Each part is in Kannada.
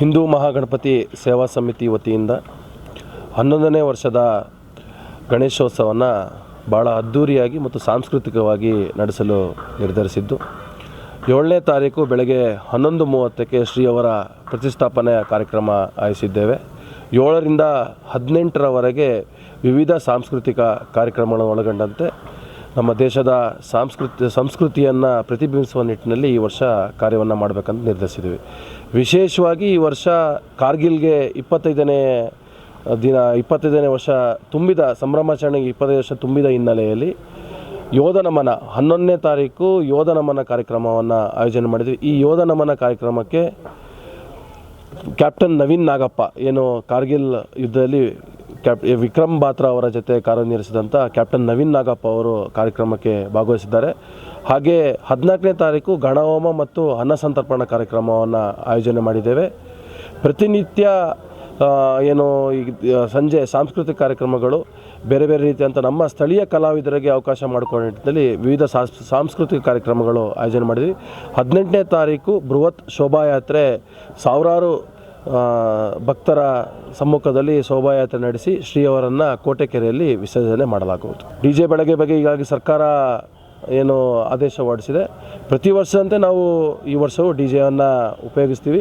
ಹಿಂದೂ ಮಹಾಗಣಪತಿ ಸೇವಾ ಸಮಿತಿ ವತಿಯಿಂದ ಹನ್ನೊಂದನೇ ವರ್ಷದ ಗಣೇಶೋತ್ಸವವನ್ನು ಭಾಳ ಅದ್ಧೂರಿಯಾಗಿ ಮತ್ತು ಸಾಂಸ್ಕೃತಿಕವಾಗಿ ನಡೆಸಲು ನಿರ್ಧರಿಸಿದ್ದು, ಏಳನೇ ತಾರೀಕು ಬೆಳಗ್ಗೆ ಹನ್ನೊಂದು ಮೂವತ್ತಕ್ಕೆ ಶ್ರೀಯವರ ಪ್ರತಿಷ್ಠಾಪನೆ ಕಾರ್ಯಕ್ರಮ ಆಯಿಸಿದ್ದೇವೆ ಏಳರಿಂದ ಹದಿನೆಂಟರವರೆಗೆ ವಿವಿಧ ಸಾಂಸ್ಕೃತಿಕ ಕಾರ್ಯಕ್ರಮಗಳನ್ನು ಒಳಗೊಂಡಂತೆ ನಮ್ಮ ದೇಶದ ಸಾಂಸ್ಕೃತಿ, ಸಂಸ್ಕೃತಿಯನ್ನು ಪ್ರತಿಬಿಂಬಿಸುವ ನಿಟ್ಟಿನಲ್ಲಿ ಈ ವರ್ಷ ಕಾರ್ಯವನ್ನು ಮಾಡಬೇಕಂತ ನಿರ್ಧರಿಸಿದ್ದೀವಿ ವಿಶೇಷವಾಗಿ ಈ ವರ್ಷ ಕಾರ್ಗಿಲ್ಗೆ ಇಪ್ಪತ್ತೈದನೇ ದಿನ, ಇಪ್ಪತ್ತೈದನೇ ವರ್ಷ ತುಂಬಿದ, ಸಂಭ್ರಮಾಚರಣೆಗೆ ಇಪ್ಪತ್ತೈದು ವರ್ಷ ತುಂಬಿದ ಹಿನ್ನೆಲೆಯಲ್ಲಿ ಯೋಧ ನಮನ ಹನ್ನೊಂದನೇ ತಾರೀಕು ಯೋಧ ನಮನ ಕಾರ್ಯಕ್ರಮವನ್ನು ಆಯೋಜನೆ ಮಾಡಿದ್ವಿ. ಈ ಯೋಧ ನಮನ ಕಾರ್ಯಕ್ರಮಕ್ಕೆ ಕ್ಯಾಪ್ಟನ್ ನವೀನ್ ನಾಗಪ್ಪ ಏನು ಕಾರ್ಗಿಲ್ ಯುದ್ಧದಲ್ಲಿ ಕ್ಯಾಪ್ ವಿಕ್ರಮ್ ಬಾತ್ರಾ ಅವರ ಜೊತೆ ಕಾರ್ಯನಿರ್ವಹಿಸಿದಂಥ ಕ್ಯಾಪ್ಟನ್ ನವೀನ್ ನಾಗಪ್ಪ ಅವರು ಕಾರ್ಯಕ್ರಮಕ್ಕೆ ಭಾಗವಹಿಸಿದ್ದಾರೆ. ಹಾಗೆ ಹದಿನಾಲ್ಕನೇ ತಾರೀಕು ಗಣಹೋಮ ಮತ್ತು ಅನ್ನ ಸಂತರ್ಪಣಾ ಕಾರ್ಯಕ್ರಮವನ್ನು ಆಯೋಜನೆ ಮಾಡಿದ್ದೇವೆ. ಪ್ರತಿನಿತ್ಯ ಏನು ಈಗ ಸಂಜೆ ಸಾಂಸ್ಕೃತಿಕ ಕಾರ್ಯಕ್ರಮಗಳು, ಬೇರೆ ಬೇರೆ ರೀತಿಯಂಥ ನಮ್ಮ ಸ್ಥಳೀಯ ಕಲಾವಿದರಿಗೆ ಅವಕಾಶ ಮಾಡಿಕೊಂಡ ನಿಟ್ಟಿನಲ್ಲಿ ವಿವಿಧ ಸಾಂಸ್, ಸಾಂಸ್ಕೃತಿಕ ಕಾರ್ಯಕ್ರಮಗಳು ಆಯೋಜನೆ ಮಾಡಿದ್ವಿ. ಹದಿನೆಂಟನೇ ತಾರೀಕು ಬೃಹತ್ ಶೋಭಾಯಾತ್ರೆ, ಸಾವಿರಾರು ಭಕ್ತರ ಸಮ್ಮುಖದಲ್ಲಿ ಶೋಭಾಯಾತ್ರೆ ನಡೆಸಿ ಶ್ರೀಯವರನ್ನು ಕೋಟೆಕೆರೆಯಲ್ಲಿ ವಿಸರ್ಜನೆ ಮಾಡಲಾಗುವುದು. ಡಿ ಜೆ ಬೆಳಗ್ಗೆ ಬಗ್ಗೆ ಈಗಾಗಿ ಸರ್ಕಾರ ಏನು ಆದೇಶ ಹೊರಡಿಸಿದೆ. ಪ್ರತಿ ವರ್ಷದಂತೆ ನಾವು ಈ ವರ್ಷವೂ ಡಿ ಜೆಯನ್ನು ಉಪಯೋಗಿಸ್ತೀವಿ.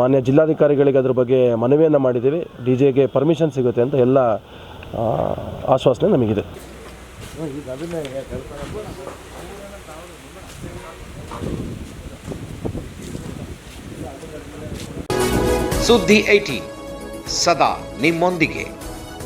ಮಾನ್ಯ ಜಿಲ್ಲಾಧಿಕಾರಿಗಳಿಗೆ ಅದ್ರ ಬಗ್ಗೆ ಮನವಿಯನ್ನು ಮಾಡಿದ್ದೀವಿ. ಡಿ ಜೆಗೆ ಪರ್ಮಿಷನ್ ಸಿಗುತ್ತೆ ಅಂತ ಎಲ್ಲ ಆಶ್ವಾಸನೆ ನಮಗಿದೆ. ಸುದ್ದಿ ಐಟಿ ಸದಾ ನಿಮ್ಮೊಂದಿಗೆ